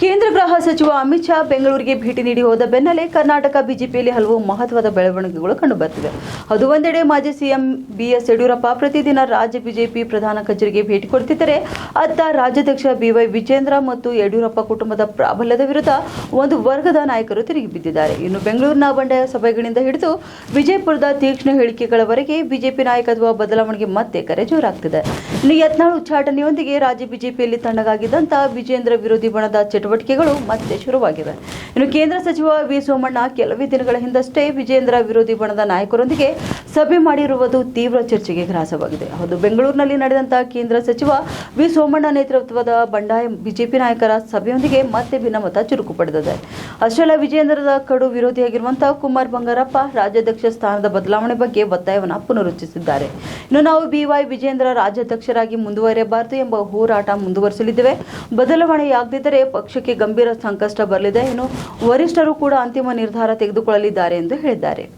ಕೇಂದ್ರ ಗೃಹ ಸಚಿವ ಅಮಿತ್ ಶಾ ಬೆಂಗಳೂರಿಗೆ ಭೇಟಿ ನೀಡಿ ಹೋದ ಬೆನ್ನಲ್ಲೇ ಕರ್ನಾಟಕ ಬಿಜೆಪಿಯಲ್ಲಿ ಹಲವು ಮಹತ್ವದ ಬೆಳವಣಿಗೆಗಳು ಕಂಡುಬರುತ್ತಿವೆ ಅದು ಒಂದೆಡೆ ಮಾಜಿ ಸಿಎಂ ಬಿಎಸ್ ಯಡಿಯೂರಪ್ಪ ಪ್ರತಿದಿನ ರಾಜ್ಯ ಬಿಜೆಪಿ ಪ್ರಧಾನ ಕಚೇರಿಗೆ ಭೇಟಿ ಕೊಡ್ತಿದ್ದರೆ ಅತ್ತ ರಾಜ್ಯಾಧ್ಯಕ್ಷ ಬಿವೈ ವಿಜೇಂದ್ರ ಮತ್ತು ಯಡಿಯೂರಪ್ಪ ಕುಟುಂಬದ ಪ್ರಾಬಲ್ಯದ ವಿರುದ್ಧ ಒಂದು ವರ್ಗದ ನಾಯಕರು ತಿರುಗಿ ಬಿದ್ದಿದ್ದಾರೆ. ಇನ್ನು ಬೆಂಗಳೂರಿನ ಬಂಡಾಯ ಸಭೆಗಳಿಂದ ಹಿಡಿದು ವಿಜಯಪುರದ ತೀಕ್ಷ್ಣ ಹೇಳಿಕೆಗಳವರೆಗೆ ಬಿಜೆಪಿ ನಾಯಕತ್ವ ಬದಲಾವಣೆಗೆ ಮತ್ತೆ ಕರೆ ಜೋರಾಗ್ತಿದೆ. ಇನ್ನು ಯತ್ನಾಳ್ ಉಚ್ಚಾಟನೆಯೊಂದಿಗೆ ರಾಜ್ಯ ಬಿಜೆಪಿಯಲ್ಲಿ ತಣ್ಣಗಾಗಿದ್ದಂತ ವಿಜೇಂದ್ರ ವಿರೋಧಿ ಬಣದ ಚಟುವಟಿಕೆಗಳು ಮತ್ತೆ ಶುರುವಾಗಿವೆ. ಇನ್ನು ಕೇಂದ್ರ ಸಚಿವ ವಿ ಸೋಮಣ್ಣ ಕೆಲವೇ ದಿನಗಳ ಹಿಂದಷ್ಟೇ ವಿಜೇಂದ್ರ ವಿರೋಧಿ ಬಣದ ನಾಯಕರೊಂದಿಗೆ ಸಭೆ ಮಾಡಿರುವುದು ತೀವ್ರ ಚರ್ಚೆಗೆ ಗ್ರಾಸವಾಗಿದೆ. ಹೌದು, ಬೆಂಗಳೂರಿನಲ್ಲಿ ನಡೆದಂತಹ ಕೇಂದ್ರ ಸಚಿವ ವಿ ಸೋಮಣ್ಣ ನೇತೃತ್ವದ ಬಂಡಾಯ ಬಿಜೆಪಿ ನಾಯಕರ ಸಭೆಯೊಂದಿಗೆ ಮತ್ತೆ ಭಿನ್ನಮತ ಚುರುಕು ಪಡೆದಿದೆ. ಅಷ್ಟೆಲ್ಲ ವಿಜೇಂದ್ರದ ಕಡು ವಿರೋಧಿಯಾಗಿರುವಂತಹ ಕುಮಾರ್ ಬಂಗಾರಪ್ಪ ರಾಜ್ಯಾಧ್ಯಕ್ಷ ಸ್ಥಾನದ ಬದಲಾವಣೆ ಬಗ್ಗೆ ಒತ್ತಾಯವನ್ನು ಪುನರುಚ್ಚಿಸಿದ್ದಾರೆ ಇನ್ನು ನಾವು ಬಿವೈ ವಿಜೇಂದ್ರ ರಾಜ್ಯಾಧ್ಯಕ್ಷರಾಗಿ ಮುಂದುವರಿಯಬಾರದು ಎಂಬ ಹೋರಾಟ ಮುಂದುವರಿಸಲಿದ್ದೇವೆ. ಬದಲಾವಣೆಯಾಗದಿದ್ದರೆ ಪಕ್ಷಕ್ಕೆ ಗಂಭೀರ ಸಂಕಷ್ಟ ಬರಲಿದೆ. ಇನ್ನು ವರಿಷ್ಠರು ಕೂಡ ಅಂತಿಮ ನಿರ್ಧಾರ ತೆಗೆದುಕೊಳ್ಳಲಿದ್ದಾರೆ ಎಂದು ಹೇಳಿದ್ದಾರೆ.